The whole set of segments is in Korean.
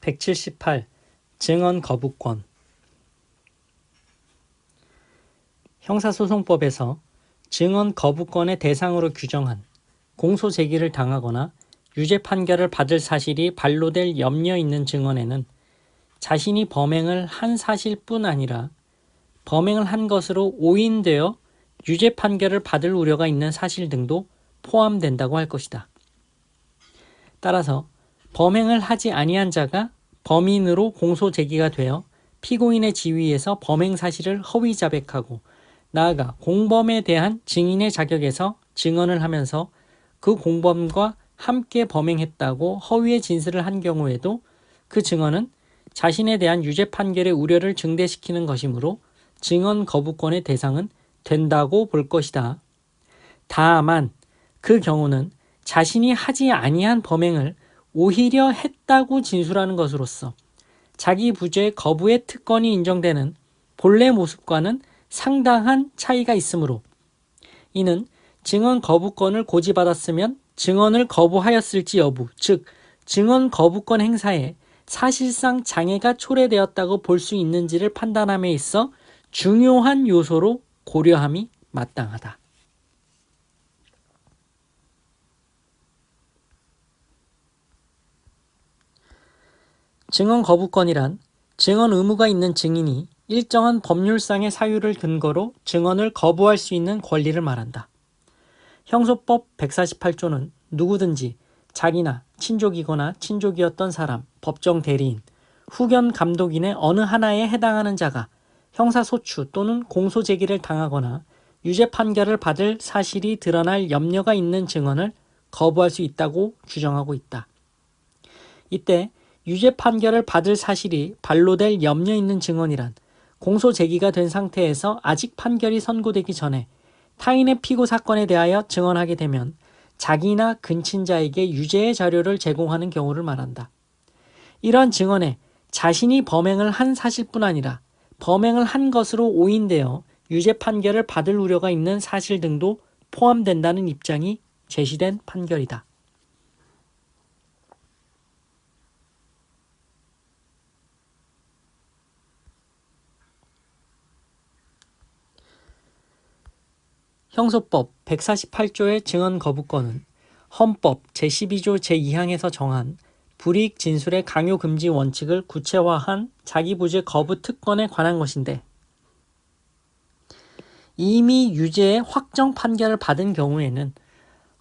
178. 증언 거부권 형사소송법에서 증언 거부권의 대상으로 규정한 공소 제기를 당하거나 유죄 판결을 받을 사실이 반로될 염려 있는 증언에는 자신이 범행을 한 사실뿐 아니라 범행을 한 것으로 오인되어 유죄 판결을 받을 우려가 있는 사실 등도 포함된다고 할 것이다. 따라서 범행을 하지 아니한 자가 범인으로 공소 제기가 되어 피고인의 지위에서 범행 사실을 허위 자백하고 나아가 공범에 대한 증인의 자격에서 증언을 하면서 그 공범과 함께 범행했다고 허위의 진술을 한 경우에도 그 증언은 자신에 대한 유죄 판결의 우려를 증대시키는 것이므로 증언 거부권의 대상은 된다고 볼 것이다. 다만 그 경우는 자신이 하지 아니한 범행을 오히려 했다고 진술하는 것으로서 자기 부재 거부의 특권이 인정되는 본래 모습과는 상당한 차이가 있으므로 이는 증언 거부권을 고지받았으면 증언을 거부하였을지 여부, 즉 증언 거부권 행사에 사실상 장애가 초래되었다고 볼 수 있는지를 판단함에 있어 중요한 요소로 고려함이 마땅하다. 증언 거부권이란 증언 의무가 있는 증인이 일정한 법률상의 사유를 근거로 증언을 거부할 수 있는 권리를 말한다. 형소법 148조는 누구든지 자기나 친족이거나 친족이었던 사람, 법정 대리인, 후견 감독인의 어느 하나에 해당하는 자가 형사소추 또는 공소 제기를 당하거나 유죄 판결을 받을 사실이 드러날 염려가 있는 증언을 거부할 수 있다고 규정하고 있다. 이때 유죄 판결을 받을 사실이 반로될 염려 있는 증언이란 공소 제기가 된 상태에서 아직 판결이 선고되기 전에 타인의 피고 사건에 대하여 증언하게 되면 자기나 근친자에게 유죄의 자료를 제공하는 경우를 말한다. 이러한 증언에 자신이 범행을 한 사실뿐 아니라 범행을 한 것으로 오인되어 유죄 판결을 받을 우려가 있는 사실 등도 포함된다는 입장이 제시된 판결이다. 형소법 148조의 증언 거부권은 헌법 제12조 제2항에서 정한 불이익 진술의 강요 금지 원칙을 구체화한 자기부재 거부 특권에 관한 것인데 이미 유죄의 확정 판결을 받은 경우에는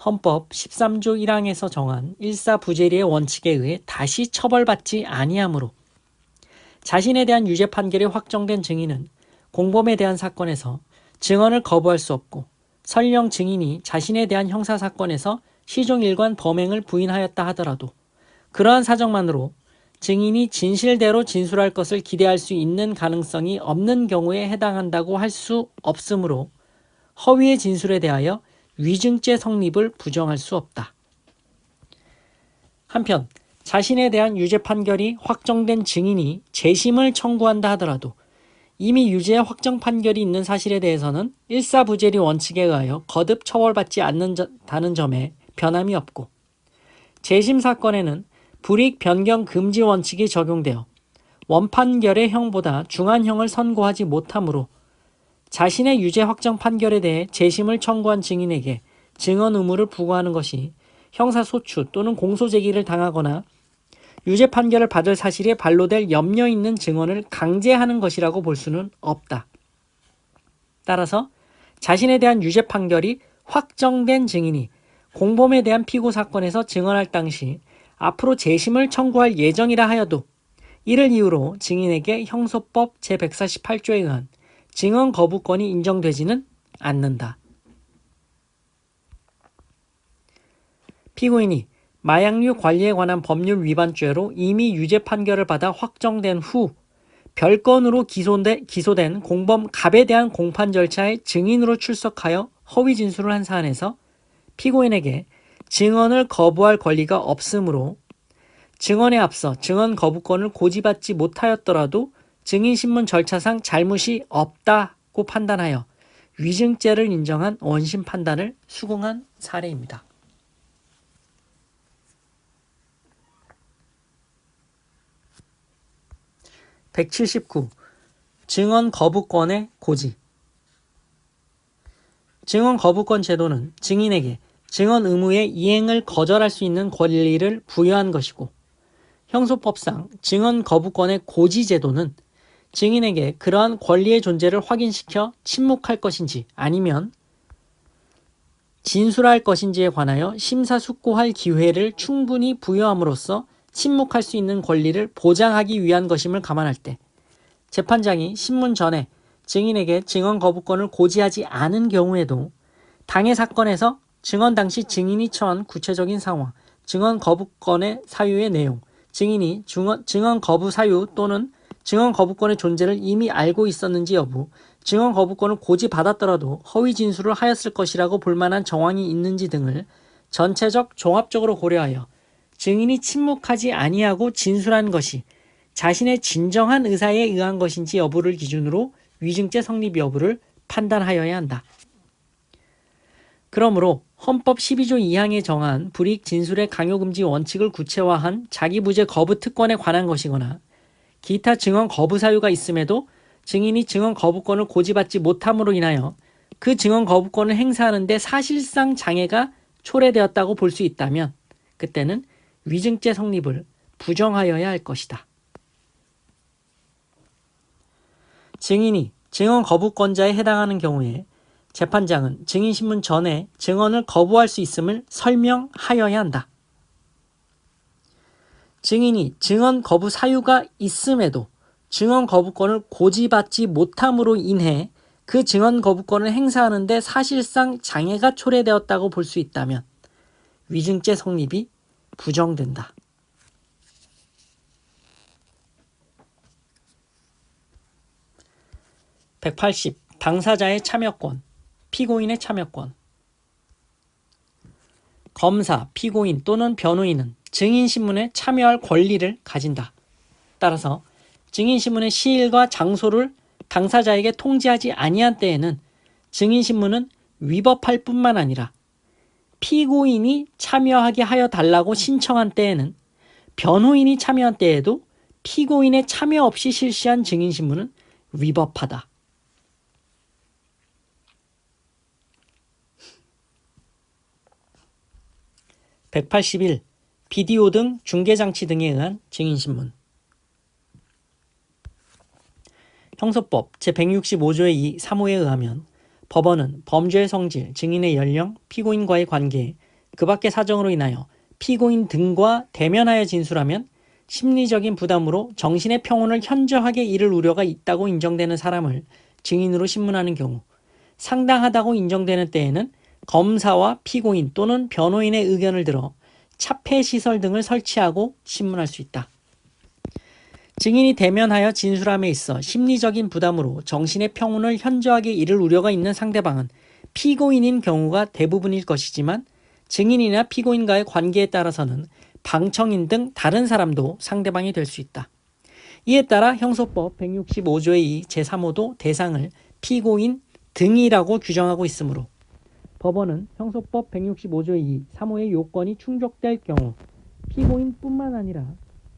헌법 13조 1항에서 정한 일사부재리의 원칙에 의해 다시 처벌받지 아니하므로 자신에 대한 유죄 판결이 확정된 증인은 공범에 대한 사건에서 증언을 거부할 수 없고 설령 증인이 자신에 대한 형사사건에서 시종일관 범행을 부인하였다 하더라도 그러한 사정만으로 증인이 진실대로 진술할 것을 기대할 수 있는 가능성이 없는 경우에 해당한다고 할 수 없으므로 허위의 진술에 대하여 위증죄 성립을 부정할 수 없다. 한편 자신에 대한 유죄 판결이 확정된 증인이 재심을 청구한다 하더라도 이미 유죄의 확정 판결이 있는 사실에 대해서는 일사부재리 원칙에 의하여 거듭 처벌받지 않는다는 점에 변함이 없고 재심 사건에는 불이익 변경 금지 원칙이 적용되어 원판결의 형보다 중한 형을 선고하지 못하므로 자신의 유죄 확정 판결에 대해 재심을 청구한 증인에게 증언 의무를 부과하는 것이 형사소추 또는 공소제기를 당하거나 유죄 판결을 받을 사실에 반로될 염려 있는 증언을 강제하는 것이라고 볼 수는 없다. 따라서 자신에 대한 유죄 판결이 확정된 증인이 공범에 대한 피고 사건에서 증언할 당시 앞으로 재심을 청구할 예정이라 하여도 이를 이유로 증인에게 형소법 제148조에 의한 증언 거부권이 인정되지는 않는다. 피고인이 마약류 관리에 관한 법률 위반죄로 이미 유죄 판결을 받아 확정된 후 별건으로 기소된, 기소된 공범 갑에 대한 공판 절차에 증인으로 출석하여 허위 진술을 한 사안에서 피고인에게 증언을 거부할 권리가 없으므로 증언에 앞서 증언 거부권을 고지받지 못하였더라도 증인신문 절차상 잘못이 없다고 판단하여 위증죄를 인정한 원심 판단을 수긍한 사례입니다. 179. 증언 거부권의 고지. 증언 거부권 제도는 증인에게 증언 의무의 이행을 거절할 수 있는 권리를 부여한 것이고, 형소법상 증언 거부권의 고지 제도는 증인에게 그러한 권리의 존재를 확인시켜 침묵할 것인지 아니면 진술할 것인지에 관하여 심사숙고할 기회를 충분히 부여함으로써 침묵할 수 있는 권리를 보장하기 위한 것임을 감안할 때 재판장이 신문 전에 증인에게 증언 거부권을 고지하지 않은 경우에도 당해 사건에서 증언 당시 증인이 처한 구체적인 상황, 증언 거부권의 사유의 내용, 증인이 증언, 증언 거부 사유 또는 증언 거부권의 존재를 이미 알고 있었는지 여부, 증언 거부권을 고지받았더라도 허위 진술을 하였을 것이라고 볼 만한 정황이 있는지 등을 전체적 종합적으로 고려하여 증인이 침묵하지 아니하고 진술한 것이 자신의 진정한 의사에 의한 것인지 여부를 기준으로 위증죄 성립 여부를 판단하여야 한다. 그러므로 헌법 12조 2항에 정한 불이익 진술의 강요금지 원칙을 구체화한 자기부재 거부 특권에 관한 것이거나 기타 증언 거부 사유가 있음에도 증인이 증언 거부권을 고지받지 못함으로 인하여 그 증언 거부권을 행사하는데 사실상 장애가 초래되었다고 볼 수 있다면 그때는 위증죄 성립을 부정하여야 할 것이다. 증인이 증언 거부권자에 해당하는 경우에 재판장은 증인 신문 전에 증언을 거부할 수 있음을 설명하여야 한다. 증인이 증언 거부 사유가 있음에도 증언 거부권을 고지받지 못함으로 인해 그 증언 거부권을 행사하는데 사실상 장애가 초래되었다고 볼 수 있다면 위증죄 성립이 부정된다. (180) 당사자의 참여권 피고인의 참여권 검사, 피고인 또는 변호인은 증인신문에 참여할 권리를 가진다. 따라서 증인신문의 시일과 장소를 당사자에게 통지하지 아니한 때에는 증인신문은 위법할 뿐만 아니라 피고인이 참여하게 하여 달라고 신청한 때에는 변호인이 참여한 때에도 피고인의 참여 없이 실시한 증인신문은 위법하다. (181) 비디오 등 중계장치 등에 의한 증인신문 형소법 제165조의 2, 3호에 의하면 법원은 범죄의 성질, 증인의 연령, 피고인과의 관계, 그 밖의 사정으로 인하여 피고인 등과 대면하여 진술하면 심리적인 부담으로 정신의 평온을 현저하게 잃을 우려가 있다고 인정되는 사람을 증인으로 신문하는 경우 상당하다고 인정되는 때에는 검사와 피고인 또는 변호인의 의견을 들어 차폐 시설 등을 설치하고 신문할 수 있다. 증인이 대면하여 진술함에 있어 심리적인 부담으로 정신의 평온을 현저하게 잃을 우려가 있는 상대방은 피고인인 경우가 대부분일 것이지만 증인이나 피고인과의 관계에 따라서는 방청인 등 다른 사람도 상대방이 될 수 있다. 이에 따라 형소법 165조의 2 제3호도 대상을 피고인 등이라고 규정하고 있으므로 법원은 형소법 165조의 2 3호의 요건이 충족될 경우 피고인뿐만 아니라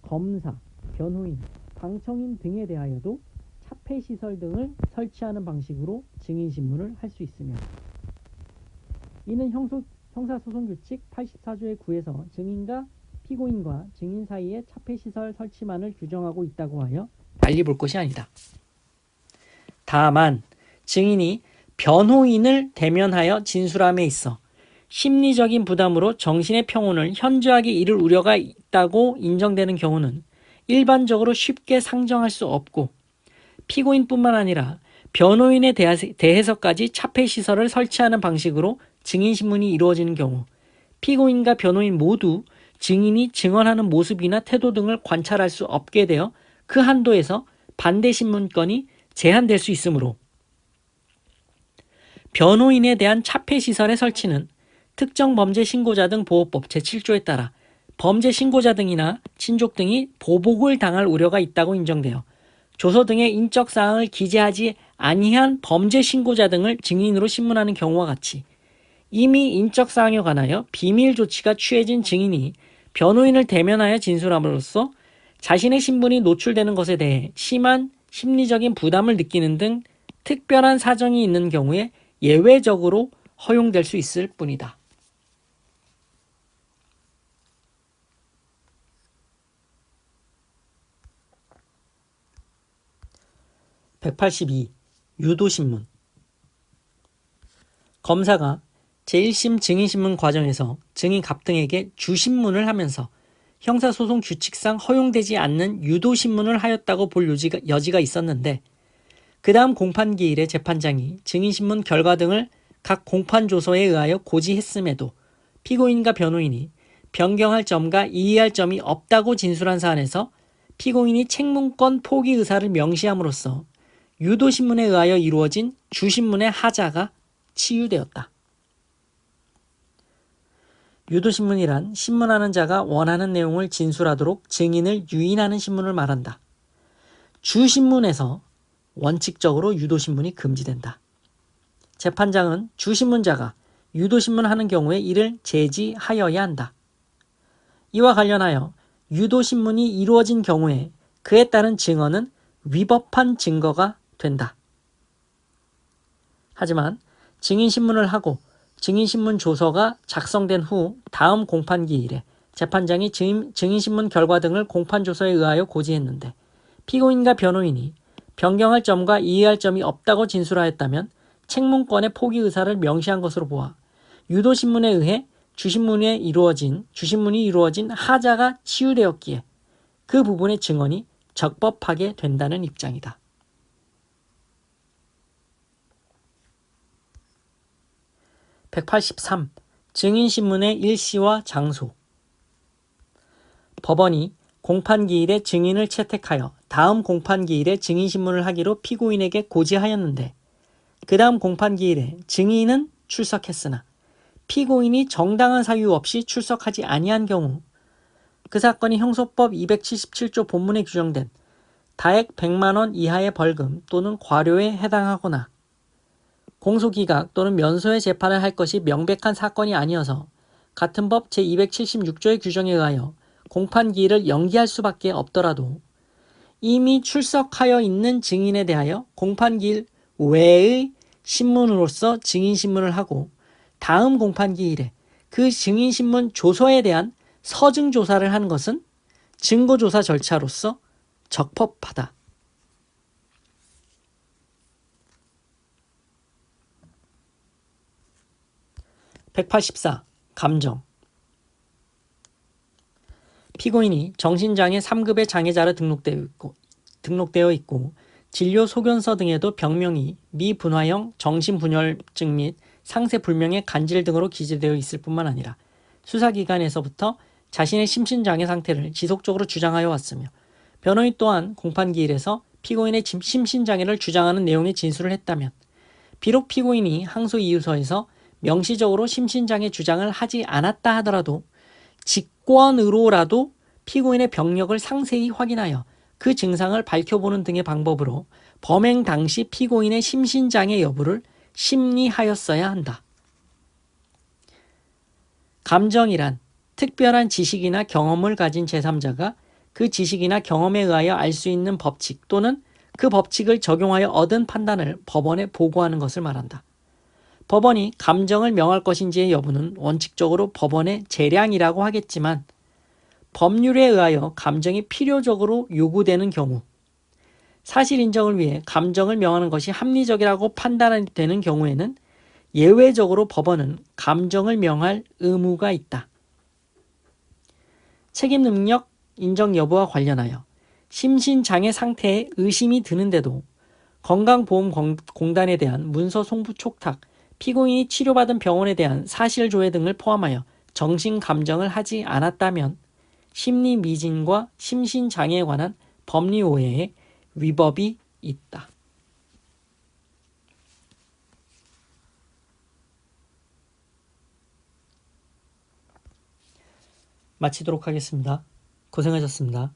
검사, 변호인, 방청인 등에 대하여도 차폐시설 등을 설치하는 방식으로 증인신문을 할 수 있으며 이는 형소, 형사소송규칙 84조의 9에서 증인과 피고인과 증인 사이에 차폐시설 설치만을 규정하고 있다고 하여 달리 볼 것이 아니다. 다만 증인이 변호인을 대면하여 진술함에 있어 심리적인 부담으로 정신의 평온을 현저하게 잃을 우려가 있다고 인정되는 경우는 일반적으로 쉽게 상정할 수 없고 피고인뿐만 아니라 변호인에 대해서까지 차폐 시설을 설치하는 방식으로 증인 신문이 이루어지는 경우 피고인과 변호인 모두 증인이 증언하는 모습이나 태도 등을 관찰할 수 없게 되어 그 한도에서 반대 신문권이 제한될 수 있으므로 변호인에 대한 차폐 시설의 설치는 특정 범죄 신고자 등 보호법 제7조에 따라 범죄 신고자 등이나 친족 등이 보복을 당할 우려가 있다고 인정되어 조서 등의 인적 사항을 기재하지 아니한 범죄 신고자 등을 증인으로 신문하는 경우와 같이 이미 인적 사항에 관하여 비밀 조치가 취해진 증인이 변호인을 대면하여 진술함으로써 자신의 신분이 노출되는 것에 대해 심한 심리적인 부담을 느끼는 등 특별한 사정이 있는 경우에 예외적으로 허용될 수 있을 뿐이다. (182) 유도신문. 검사가 제1심 증인신문 과정에서 증인 갑등에게 주신문을 하면서 형사소송 규칙상 허용되지 않는 유도신문을 하였다고 볼 여지가, 여지가 있었는데 그 다음 공판기일에 재판장이 증인신문 결과 등을 각 공판조서에 의하여 고지했음에도 피고인과 변호인이 변경할 점과 이의할 점이 없다고 진술한 사안에서 피고인이 책문권 포기 의사를 명시함으로써 유도신문에 의하여 이루어진 주신문의 하자가 치유되었다. 유도신문이란 신문하는 자가 원하는 내용을 진술하도록 증인을 유인하는 신문을 말한다. 주신문에서 원칙적으로 유도신문이 금지된다. 재판장은 주신문자가 유도신문 하는 경우에 이를 제지하여야 한다. 이와 관련하여 유도신문이 이루어진 경우에 그에 따른 증언은 위법한 증거가 된다. 하지만 증인신문을 하고 증인신문 조서가 작성된 후 다음 공판기일에 재판장이 증인, 증인신문 결과 등을 공판조서에 의하여 고지했는데 피고인과 변호인이 변경할 점과 이해할 점이 없다고 진술하였다면 책문권의 포기 의사를 명시한 것으로 보아 유도신문에 의해 주신문에 이루어진 주신문이 이루어진 하자가 치유되었기에 그 부분의 증언이 적법하게 된다는 입장이다. 183. 증인신문의 일시와 장소 법원이 공판기일에 증인을 채택하여 다음 공판기일에 증인신문을 하기로 피고인에게 고지하였는데 그 다음 공판기일에 증인은 출석했으나 피고인이 정당한 사유 없이 출석하지 아니한 경우 그 사건이 형소법 277조 본문에 규정된 다액 100만원 이하의 벌금 또는 과료에 해당하거나 공소기각 또는 면소의 재판을 할 것이 명백한 사건이 아니어서 같은 법 제276조의 규정에 의하여 공판 기일을 연기할 수밖에 없더라도 이미 출석하여 있는 증인에 대하여 공판 기일 외의 신문으로서 증인 신문을 하고 다음 공판 기일에 그 증인 신문 조서에 대한 서증 조사를 하는 것은 증거 조사 절차로서 적법하다. 184. 감정 피고인이 정신장애 3급의 장애자로 등록되어 있고, 등록되어 있고 진료 소견서 등에도 병명이 미분화형 정신분열증 및 상세불명의 간질 등으로 기재되어 있을 뿐만 아니라 수사기관에서부터 자신의 심신장애 상태를 지속적으로 주장하여 왔으며 변호인 또한 공판기일에서 피고인의 심신장애를 주장하는 내용의 진술을 했다면 비록 피고인이 항소 이유서에서 명시적으로 심신장애 주장을 하지 않았다 하더라도 직권으로라도 피고인의 병력을 상세히 확인하여 그 증상을 밝혀보는 등의 방법으로 범행 당시 피고인의 심신장애 여부를 심리하였어야 한다. 감정이란 특별한 지식이나 경험을 가진 제3자가 그 지식이나 경험에 의하여 알 수 있는 법칙 또는 그 법칙을 적용하여 얻은 판단을 법원에 보고하는 것을 말한다. 법원이 감정을 명할 것인지의 여부는 원칙적으로 법원의 재량이라고 하겠지만 법률에 의하여 감정이 필요적으로 요구되는 경우 사실 인정을 위해 감정을 명하는 것이 합리적이라고 판단되는 경우에는 예외적으로 법원은 감정을 명할 의무가 있다. 책임 능력 인정 여부와 관련하여 심신장애 상태에 의심이 드는데도 건강보험공단에 대한 문서 송부 촉탁 피고인이 치료받은 병원에 대한 사실 조회 등을 포함하여 정신 감정을 하지 않았다면 심리 미진과 심신 장애에 관한 법리 오해에 위법이 있다. 마치도록 하겠습니다. 고생하셨습니다.